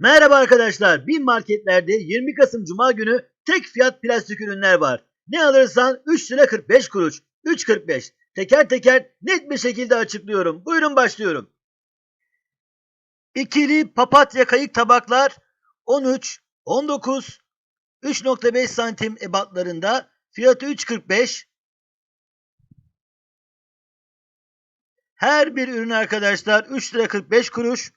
Merhaba arkadaşlar. Bin marketlerde 20 Kasım Cuma günü tek fiyat plastik ürünler var. Ne alırsan 3 lira 45 kuruş. 3.45. Teker teker net bir şekilde açıklıyorum. Buyurun başlıyorum. İkili papatya kayık tabaklar 13, 19, 3.5 santim ebatlarında. Fiyatı 3.45. Her bir ürün arkadaşlar 3 lira 45 kuruş.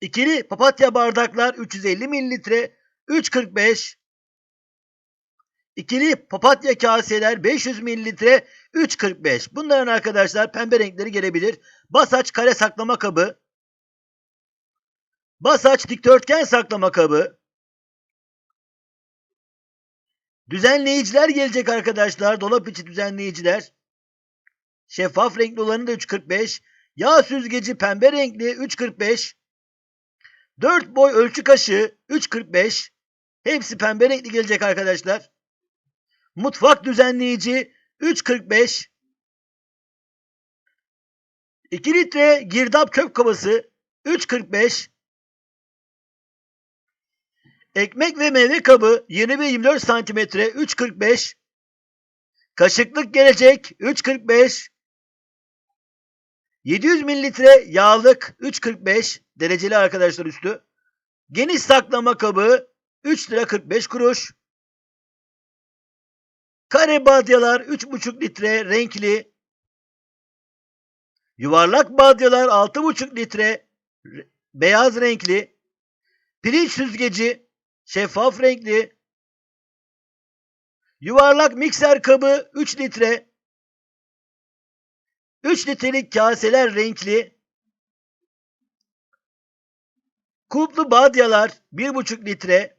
İkili papatya bardaklar 350 mililitre 3.45. İkili papatya kaseler 500 mililitre 3.45. Bunların arkadaşlar pembe renkleri gelebilir. Basaç kare saklama kabı. Basaç dikdörtgen saklama kabı. Düzenleyiciler gelecek arkadaşlar. Dolap içi düzenleyiciler. Şeffaf renkli olanı da 3.45. Yağ süzgeci pembe renkli 3.45. 4 boy ölçü kaşığı 3.45. Hepsi pembe renkli gelecek arkadaşlar. Mutfak düzenleyici 3.45. 2 litre girdap kök kovası 3.45. Ekmek ve meyve kabı 20-24 cm 3.45. Kaşıklık gelecek 3.45. 700 mililitre yağlık 3.45 dereceli arkadaşlar üstü. Geniş saklama kabı 3 lira 45 kuruş. Kare badyalar 3.5 litre renkli. Yuvarlak badyalar 6.5 litre re- beyaz renkli. Pirinç süzgeci şeffaf renkli. Yuvarlak mikser kabı 3 litre. 3 litrelik kaseler renkli. Kulplu badyalar 1,5 litre.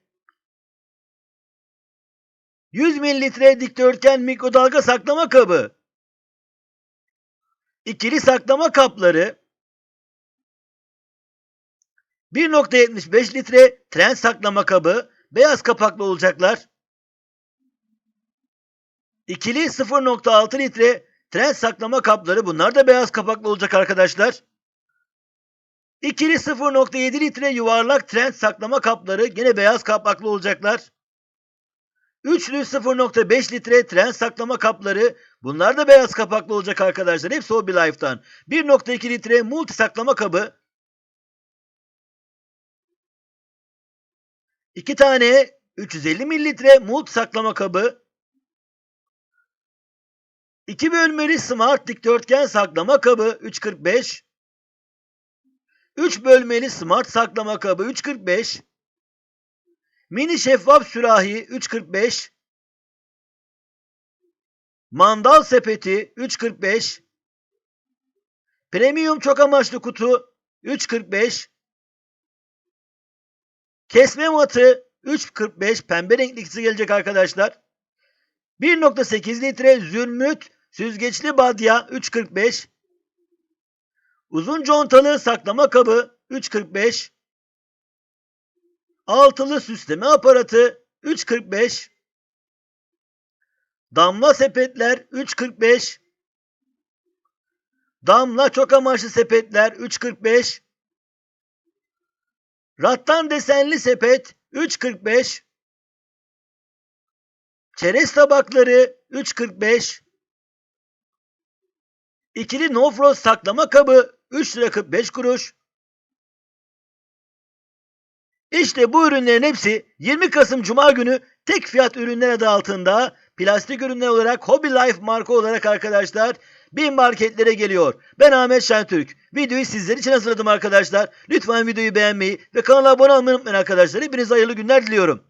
100 mililitre dikdörtgen mikrodalga saklama kabı. İkili saklama kapları. 1.75 litre tren saklama kabı. Beyaz kapaklı olacaklar. İkili 0.6 litre tren saklama kapları. Bunlar da beyaz kapaklı olacak arkadaşlar. İkili 0.7 litre yuvarlak tren saklama kapları. Gene beyaz kapaklı olacaklar. Üçlü 0.5 litre tren saklama kapları. Bunlar da beyaz kapaklı olacak arkadaşlar. Hepsi Hobby Life'tan. 1.2 litre multi saklama kabı. 2 tane 350 mililitre multi saklama kabı. 2 bölmeli smart dikdörtgen saklama kabı 3.45. 3 bölmeli smart saklama kabı 3.45. Mini şeffaf sürahi 3.45. Mandal sepeti 3.45. Premium çok amaçlı kutu 3.45. Kesme matı 3.45 pembe renkli gelecek arkadaşlar. 1.8 litre zülmüt süzgeçli badya 3.45. Uzun contalı saklama kabı 3.45. Altılı süsleme aparatı 3.45. Damla sepetler 3.45. Damla çok amaçlı sepetler 3.45. Rattan desenli sepet 3.45. Çerez tabakları 3.45. İkili no frost saklama kabı 3 lira 45 kuruş. İşte bu ürünlerin hepsi 20 Kasım Cuma günü tek fiyat ürünler adı altında plastik ürünler olarak Hobby Life marka olarak arkadaşlar bin marketlere geliyor. Ben Ahmet Şentürk. Videoyu sizler için hazırladım arkadaşlar. Lütfen videoyu beğenmeyi ve kanala abone olmayı unutmayın arkadaşlar. Hepinize hayırlı günler diliyorum.